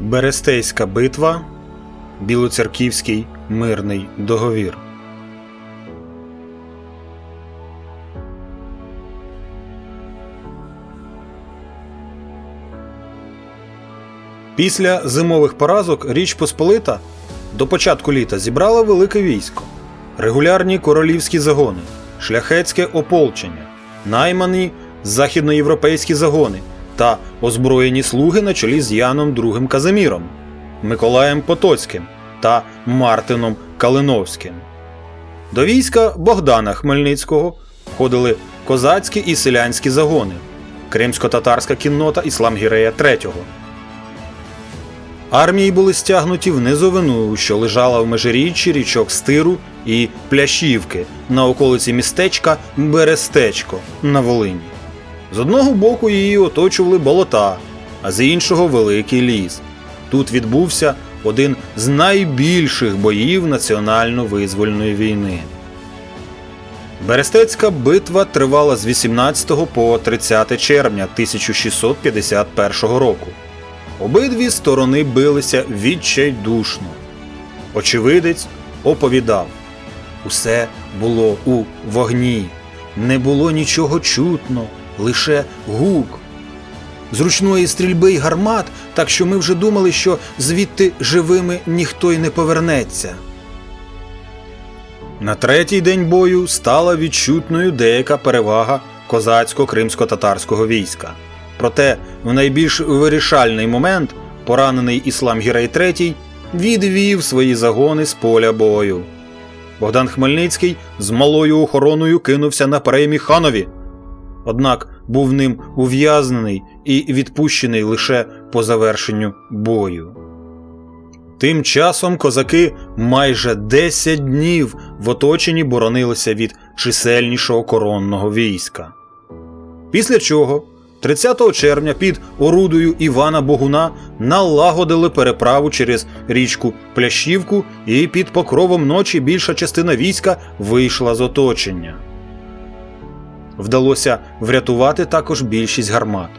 Берестейська битва, Білоцерківський мирний договір. Після зимових поразок Річ Посполита до початку літа зібрала велике військо, регулярні королівські загони, шляхетське ополчення, наймані західноєвропейські загони та озброєні слуги на чолі з Яном II Казиміром, Миколаєм Потоцьким та Мартином Калиновським. До війська Богдана Хмельницького входили козацькі і селянські загони, кримсько-татарська кіннота Ісламгірея III. Армії були стягнуті в низовину, що лежала в межиріччі річок Стиру і Плящівки на околиці містечка Берестечко на Волині. З одного боку її оточували болота, а з іншого великий ліс. Тут відбувся один з найбільших боїв національно-визвольної війни. Берестецька битва тривала з 18 по 30 червня 1651 року. Обидві сторони билися відчайдушно. Очевидець оповідав: усе було у вогні, не було нічого чутно, лише гук. Зручної стрільби й гармат, так що ми вже думали, що звідти живими ніхто й не повернеться. На третій день бою стала відчутною деяка перевага козацько-кримсько-татарського війська. Проте в найбільш вирішальний момент поранений Іслам Гірей III відвів свої загони з поля бою. Богдан Хмельницький з малою охороною кинувся на переймі ханові. Однак був ним ув'язнений і відпущений лише по завершенню бою. Тим часом козаки майже 10 днів в оточенні боронилися від чисельнішого коронного війська. Після чого 30 червня під орудою Івана Богуна налагодили переправу через річку Плящівку, і під покровом ночі більша частина війська вийшла з оточення. Вдалося врятувати також більшість гармат.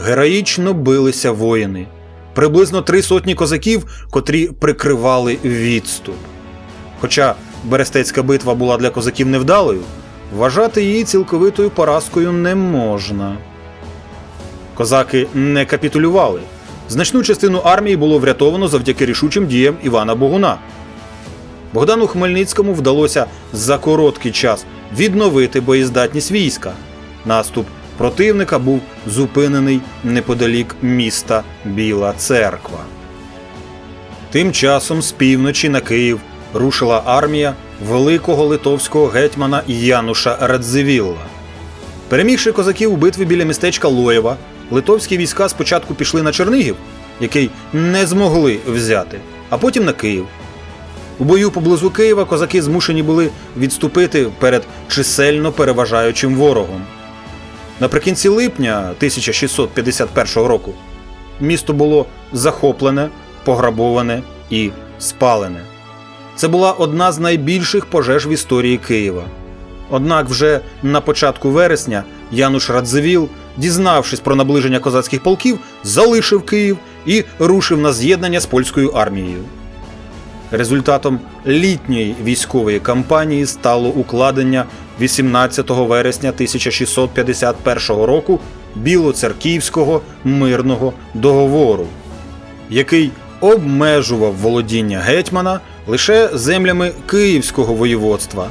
Героїчно билися воїни, приблизно три сотні козаків, котрі прикривали відступ. Хоча Берестецька битва була для козаків невдалою, вважати її цілковитою поразкою не можна. Козаки не капітулювали. Значну частину армії було врятовано завдяки рішучим діям Івана Богуна. Богдану Хмельницькому вдалося за короткий час відновити боєздатність війська. Наступ противника був зупинений неподалік міста Біла Церква. Тим часом з півночі на Київ рушила армія великого литовського гетьмана Януша Радзивілла. Перемігши козаків у битві біля містечка Лоєва, литовські війська спочатку пішли на Чернигів, який не змогли взяти, а потім на Київ. У бою поблизу Києва козаки змушені були відступити перед чисельно переважаючим ворогом. Наприкінці липня 1651 року місто було захоплене, пограбоване і спалене. Це була одна з найбільших пожеж в історії Києва. Однак вже на початку вересня Януш Радзивіл, дізнавшись про наближення козацьких полків, залишив Київ і рушив на з'єднання з польською армією. Результатом літньої військової кампанії стало укладення 18 вересня 1651 року Білоцерківського мирного договору, який обмежував володіння гетьмана лише землями Київського воєводства,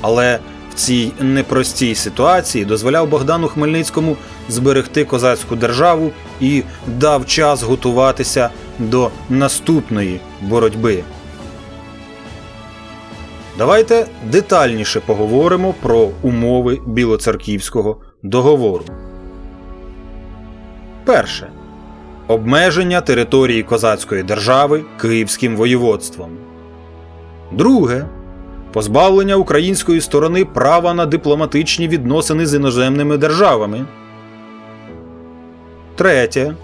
але в цій непростій ситуації дозволяв Богдану Хмельницькому зберегти козацьку державу і дав час готуватися до наступної боротьби. Давайте детальніше поговоримо про умови Білоцерківського договору. Перше. Обмеження території козацької держави Київським воєводством. Друге. Позбавлення української сторони права на дипломатичні відносини з іноземними державами. Третє.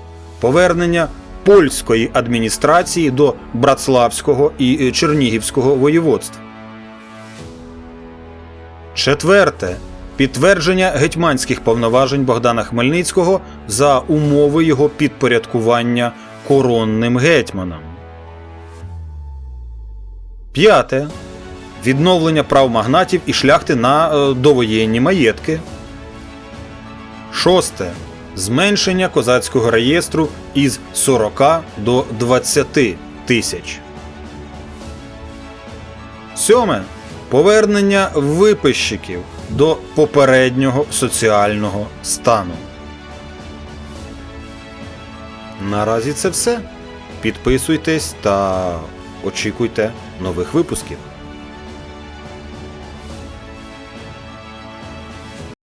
Повернення польської адміністрації до Братславського і Чернігівського воєводств. Четверте. Підтвердження гетьманських повноважень Богдана Хмельницького за умови його підпорядкування коронним гетьманам. П'яте. Відновлення прав магнатів і шляхти на е, довоєнні маєтки. Шосте. Зменшення козацького реєстру із 40 до 20 тисяч. Сьоме. Повернення виписчиків до попереднього соціального стану. Наразі це все. Підписуйтесь та очікуйте нових випусків.